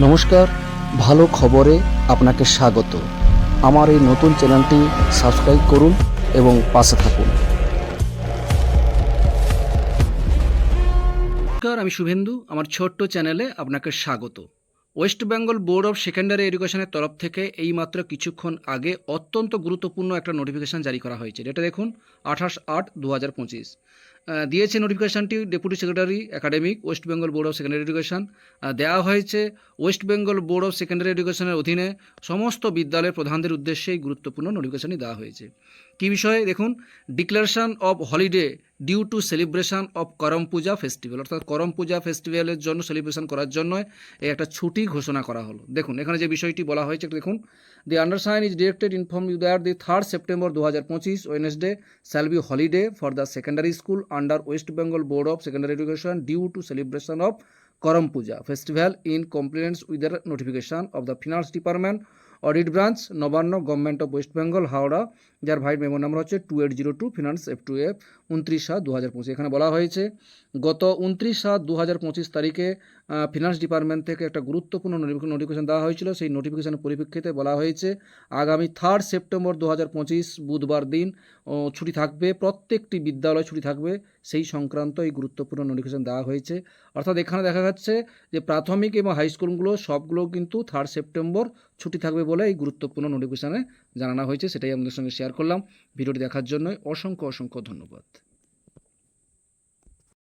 নমস্কার, ভালো খবরে আপনাকে স্বাগত। আমার এই নতুন চ্যানেলটি সাবস্ক্রাইব করুন এবং পাশে থাকুন। নমস্কার, আমি শুভেন্দু, আমার ছোট্ট চ্যানেলে আপনাকে স্বাগত। West Bengal Board of Secondary এডুকেশনের তরফ থেকে এইমাত্র কিছুক্ষণ আগে অত্যন্ত গুরুত্বপূর্ণ একটা নোটিফিকেশান জারি করা হয়েছে। এটা দেখুন, আঠাশ আট দু হাজার পঁচিশ। দিয়েছে নোটিফিকেশানটি deputy secretary academic West Bengal Board of Secondary Education দেওয়া হয়েছে West Bengal Board of Secondary এডুকেশনের অধীনে সমস্ত বিদ্যালয়ের প্রধানদের উদ্দেশ্যে এই গুরুত্বপূর্ণ নোটিফিকেশনটি দেওয়া হয়েছে। কী বিষয়ে? দেখুন declaration of holiday due to celebration of Karam Puja festival অর্থাৎ করম পূজা ফেস্টিভ্যালের জন্য সেলিব্রেশন করার জন্য এই একটা ছুটি ঘোষণা করা হলো। দেখুন, এখানে যে বিষয়টি বলা হয়েছে দেখুন। The undersigned is directed inform you that the third September দু হাজার পঁচিশ Wednesday shall be holiday for the secondary school under West Bengal board of secondary education due to celebration of Karam Puja festival in compliance with the notification of the finance department audit branch Nabanna government of West Bengal Howrah যার vide memo number হচ্ছে two eight zero two finance F two F উনত্রিশ সাত দু হাজার পঁচিশ এখানে বলা হয়েছে গত উনত্রিশ সাত দু হাজার পঁচিশ তারিখে ফিনান্স ডিপার্টমেন্ট থেকে একটা গুরুত্বপূর্ণ নোটিফিকেশন দেওয়া হয়েছিল। সেই নোটিফিকেশনের পরিপ্রেক্ষিতে বলা হয়েছে, আগামী থার্ড সেপ্টেম্বর দু হাজার পঁচিশ, বুধবার দিন ছুটি থাকবে, প্রত্যেকটি বিদ্যালয় ছুটি থাকবে। সেই সংক্রান্ত এই গুরুত্বপূর্ণ নোটিফিকেশন দেওয়া হয়েছে। অর্থাৎ এখানে দেখা যাচ্ছে যে প্রাথমিক এবং হাই স্কুলগুলো সবগুলো কিন্তু থার্ড সেপ্টেম্বর ছুটি থাকবে বলে এই গুরুত্বপূর্ণ নোটিফিকেশনে জানানো হয়েছে। সেটাই আপনাদের সঙ্গে শেয়ার করলাম। ভিডিওটি দেখার জন্য অসংখ্য অসংখ্য ধন্যবাদ।